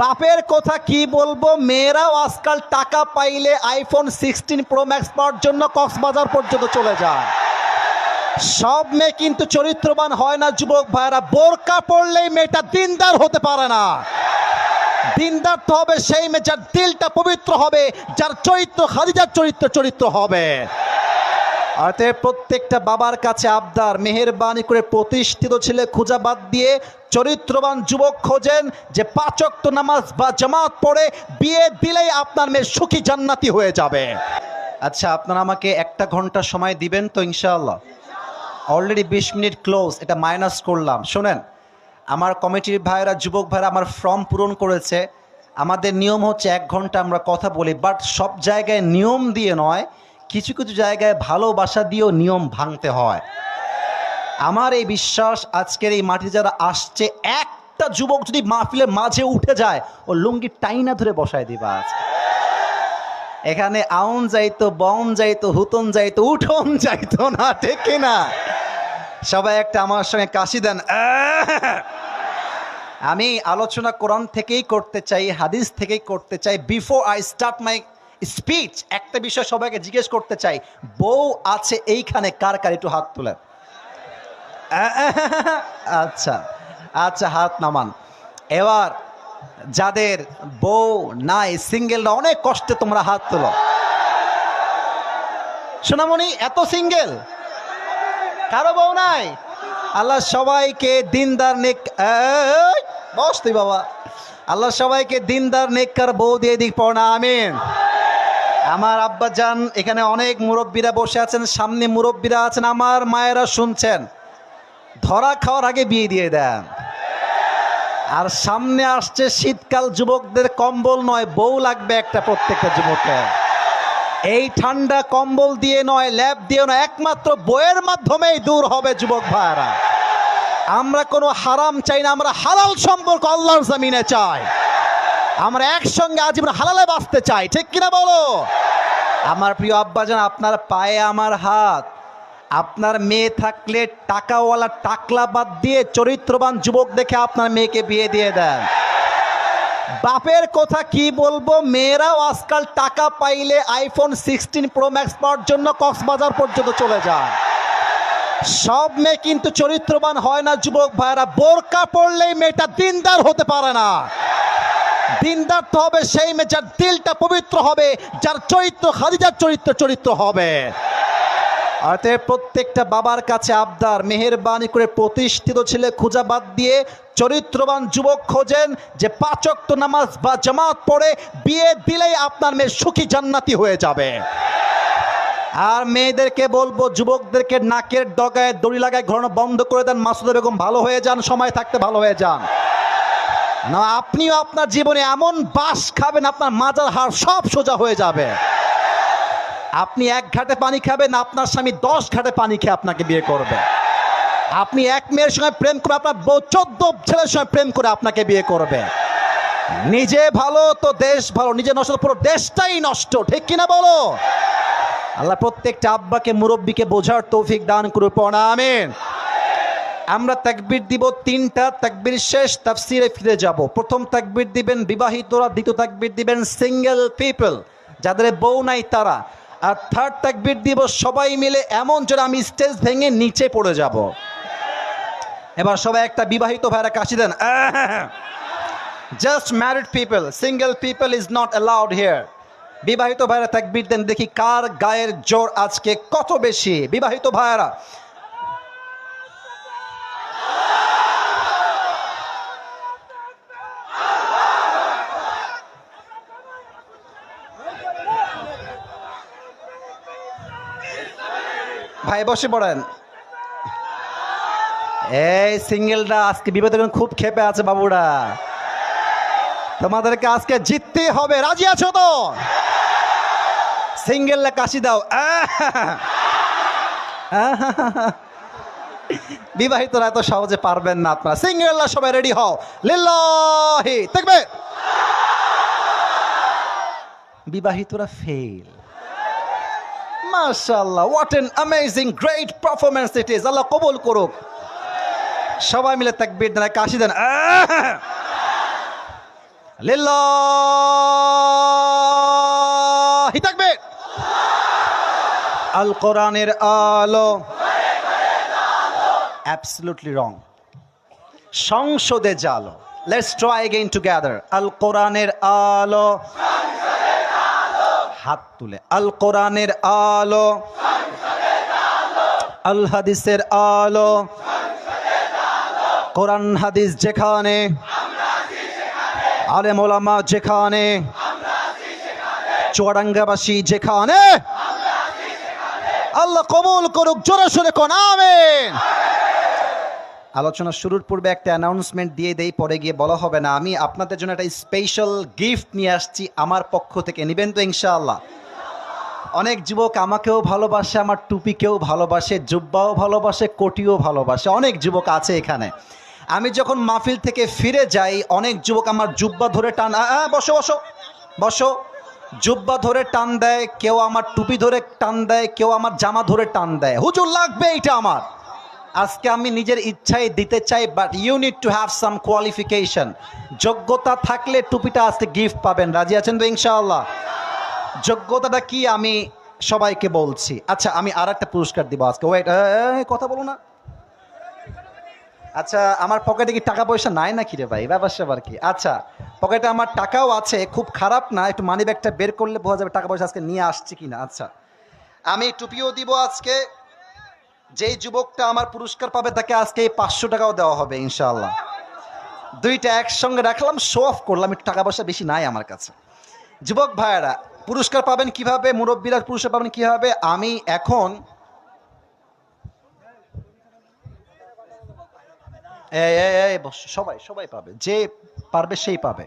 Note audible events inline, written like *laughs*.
বাপের কথা কি বলব? মেয়েরাও আজকাল টাকা পাইলে আইফোন সিক্সটিন প্রো ম্যাক্স পাওয়ার জন্য কক্সবাজার পর্যন্ত চলে যায়। সব মেয়ে কিন্তু চরিত্রবান হয় না, যুবক ভাইরা বোরকা পড়লেই মেয়েটা দিনদার হতে পারে না। দিনদার তো হবে সেই মেয়ে যার দিলটা পবিত্র হবে, যার চরিত্র, খাদিজার চরিত্র চরিত্র হবে। অতএব প্রত্যেকটা বাবার কাছে আবদার, মেহেরবানি করে প্রতিষ্ঠিত ছেলে খোঁজা বাদ দিয়ে চরিত্রবান যুবক খোঁজেন যে পাচক্ত নামাজ বা জামাত পড়ে বিয়ে দিলেই আপনার মেয়ে সুখী জান্নাতি হয়ে যাবে। আচ্ছা আপনারা আমাকে একটা ঘণ্টা সময় দিবেন তো ইনশাআল্লাহ? অলরেডি বিশ মিনিট ক্লোজ এটা মাইনাস করলাম। শোনেন, আমার কমিটির ভাইরা যুবক ভাইরা আমার ফর্ম পূরণ করেছে। আমাদের নিয়ম হচ্ছে এক ঘণ্টা আমরা কথা বলি বাট সব জায়গায় নিয়ম দিয়ে নয় কিছু কিছু জায়গায় ভালোবাসা দিয়েও নিয়ম ভাঙতে হয়। আমার এই বিশ্বাস আজকের এই মাটি যারা আসছে, একটা যুবক যদি মাহফিলের মাঝে উঠে যায়, ও লুঙ্গি টাইনা ধরে বসায় দিবা আজকে। এখানে আউন যাইতো বন যাইতো, হুতন যাইতো, উঠন যাইতো না, ঠিক কিনা সবাই একটা আমার সঙ্গে কাশি দেন! আমি আলোচনা কোরআন থেকেই করতে চাই, হাদিস থেকেই করতে চাই। Before I start my speech, একটা বিষয় সবাইকে জিজ্ঞেস করতে চাই, বউ আছে এইখানে, কার কার একটু হাত তুলেন? *laughs* আচ্ছা আচ্ছা হাত নামান। এবার, যাদের বউ নাই, সিঙ্গেলরা অনেক কষ্টে তোমরা হাত তোলো। সোনামণি, এত সিঙ্গেল? কারও বউ নাই? আল্লাহ সবাইকে দিনদার নেক বস তুই বাবা। আল্লাহ সবাইকে দিনদার নেককার বউ দিয়ে দিক পড়া আমিন। আমার আব্বা যান, এখানে অনেক মুরব্বীরা বসে আছেন, সামনে মুরব্বীরা আছেন, আমার মায়েরা শুনছেন। ধরা খাওয়ার আগে বিয়ে দিয়ে দেন। আর সামনে আসছে শীতকাল, যুবকদের কম্বল নয়, বউ লাগবে একটা প্রত্যেকটা যুবকের এই ঠান্ডা কম্বল দিয়ে নয় ল্যাব দিয়ে নয়, একমাত্র বইয়ের মাধ্যমেই দূর হবে যুবক ভাইরা আমরা কোনো হারাম চাই না, আমরা হালাল সম্পর্ক আল্লাহর জামিনে চাই। আমরা একসঙ্গে আজীবন হালালে বাঁচতে চাই, ঠিক কিনা বলো? আমার প্রিয় আব্বাজান, আপনার পায়ে আমার হাত। আপনার মেয়ে থাকলে টাকাওয়ালা টাকলা বাদ দিয়ে চরিত্রবান যুবক দেখে আপনার মেয়েকে বিয়ে দিয়ে দেন। বাপের কথা কি বলব? মেয়েরাও আজকাল টাকা পাইলে আইফোন সিক্সটিন প্রো ম্যাক্স পাওয়ার জন্য কক্সবাজার পর্যন্ত চলে যায়। সব মেয়ে কিন্তু চরিত্রবান হয় না, যুবক ভাইরা বোরকা পড়লেই মেয়েটা দিনদার হতে পারে না। দিনদার তো হবে, সেই মেয়ে যার দিলটা পবিত্র হবে, যার চরিত্র, খাদিজার চরিত্র চরিত্র হবে। অতএব প্রত্যেকটা বাবার কাছে আবদার, মেহেরবানি করে প্রতিষ্ঠিত ছেলে খোঁজা বাদ দিয়ে চরিত্রবান যুবক খোঁজেন, যে পাচক্ত নামাজ বা জামাত পড়ে বিয়ে দিলেই আপনার মেয়ে সুখী জান্নাতি হয়ে যাবে। আর মেয়েদেরকে বলব, যুবকদেরকে নাকের ডগায় দড়ি লাগায় ঘোরানো বন্ধ করে দেন, মাসুদা বেগম ভালো হয়ে যান, সময় থাকতে ভালো হয়ে যান। না, আপনিও আপনার জীবনে এমন বাস খাবেন, আপনার মাজার হাড় সব সোজা হয়ে যাবে। আপনি এক ঘাটে পানি খাবেন, আপনার স্বামী দশ ঘাটে পানি খেয়ে আপনাকে বিয়ে করবে। আপনি এক মেয়ের সঙ্গে প্রেম করে, আপনার চোদ্দ ছেলের সঙ্গে প্রেম করে আপনাকে বিয়ে করবে। নিজে ভালো তো দেশ ভালো, নিজে নষ্ট পুরো দেশটাই নষ্ট, ঠিক কিনা বলো? আল্লাহ প্রত্যেকটা আব্বাকে, মুরব্বীকে বোঝার তৌফিক দান করে পড়া, আমিন। আমরা তাকবির দিব তিনটা, তাকবির শেষ, তাফসিরে ফিরে যাব। প্রথম তাকবির দিবেন বিবাহিতরা, দ্বিতীয় তাকবির দিবেন সিঙ্গেল পিপল যাদের বউ নাই তারা। আর থার্ড তাকবির দিব সবাই মিলে এমন যেন আমি স্টেজ ভেঙে নিচে পড়ে যাব। এবার সবাই একটা বিবাহিত ভাইরা কাশি দেন। Just married people single people is not allowed here বিবাহিত ভাইরা তাকবির দেন দেখি কার গায়ের জোর আজকে কত বেশি। বিবাহিত ভাইরা ভাই বসে পড়েন। এই সিঙ্গেলটা আজকে বিপদে খুব খেপে আছে বাবুরা। তোমাদেরকে আজকে জিততে হবে, রাজি আছো তো? সিঙ্গেল কাশি দাও! বিবাহিতরা এত সহজে পারবেন না আপনারা। সিঙ্গেলরা সবাই রেডি হও। লিল্লাহি, দেখবে? বিবাহিতরা ফেল মাশাআল্লাহ what an amazing great performance it is আল্লাহ কবুল করুক। সবাই মিলে তাকবীর দেন কাশি দেন! লিল্লাহি তাকবীর। আল কোরআনের আলো। অ্যাবসলুটলি রং সংসদে জালো। লেটস ট্রাই এগেইন টুগেদার আল কোরআনের আলো। হাত তুলে। আল কোরআনের আলো। আল হাদিসের আলো। কোরআন হাদিস যেখানে, আলেম ওলামা যেখানে, চুয়াডাঙ্গাবাসী যেখানে, আল্লাহ কবুল করুক জোরে সোরে কোন, আমেন। আলোচনা শুরুর পূর্বে একটা অ্যানাউন্সমেন্ট দিয়ে দেই, পরে গিয়ে বলা হবে না। আমি আপনাদের জন্য একটা স্পেশাল গিফট নিয়ে আসছি, আমার পক্ষ থেকে। নেবেন তো ইনশাআল্লাহ। অনেক যুবক আমাকেও ভালোবাসে, আমার টুপিকেও ভালোবাসে, জুব্বাও ভালোবাসে, কোটিও ভালোবাসে। অনেক যুবক আছে এখানে। আমি যখন মাহফিল থেকে ফিরে যাই, অনেক যুবক আমার জুব্বা ধরে টান বসো বসো বসো। জুব্বা ধরে টান দেয়, কেউ আমার টুপি ধরে টান দেয়, কেউ আমার জামা ধরে টান দেয়। হুজুর লাগবে এইটা আমার। আজকে আমি নিজের ইচ্ছায় দিতে চাই but you need to have some qualification যোগ্যতা থাকলে টুপিটা আজকে গিফট পাবেন। রাজি আছেন তো ইনশাআল্লাহ? যোগ্যতাটা কি আমি সবাইকে বলছি। আচ্ছা আমি আর একটা পুরস্কার দিব আজকে। ওয়েট কথা বলো না। আচ্ছা আমার পকেটে কি টাকা পয়সা নাই নাকি রে ভাই? ব্যাপার স্যাপার কি? আচ্ছা পকেটে আমার টাকাও আছে, খুব খারাপ না, একটু মানি ব্যাগটা বের করলে বোঝা যাবে টাকা পয়সা আজকে নিয়ে আসছি কিনা। আচ্ছা আমি টুপিও দিব আজকে। যেই যুবকটা আমার পুরস্কার পাবে, তাকে আজকে এই পাঁচশো টাকাও দেওয়া হবে ইনশাল্লাহ দুইটা একসঙ্গে রাখলাম শো অফ করলাম, একটু টাকা পয়সা বেশি নাই আমার কাছে। যুবক ভাইয়েরা, পুরস্কার পাবেন কীভাবে, মুরব্বীরা পুরস্কার পাবেন কীভাবে, আমি এখন সবাই সবাই পাবে, যে পারবে সেই পাবে।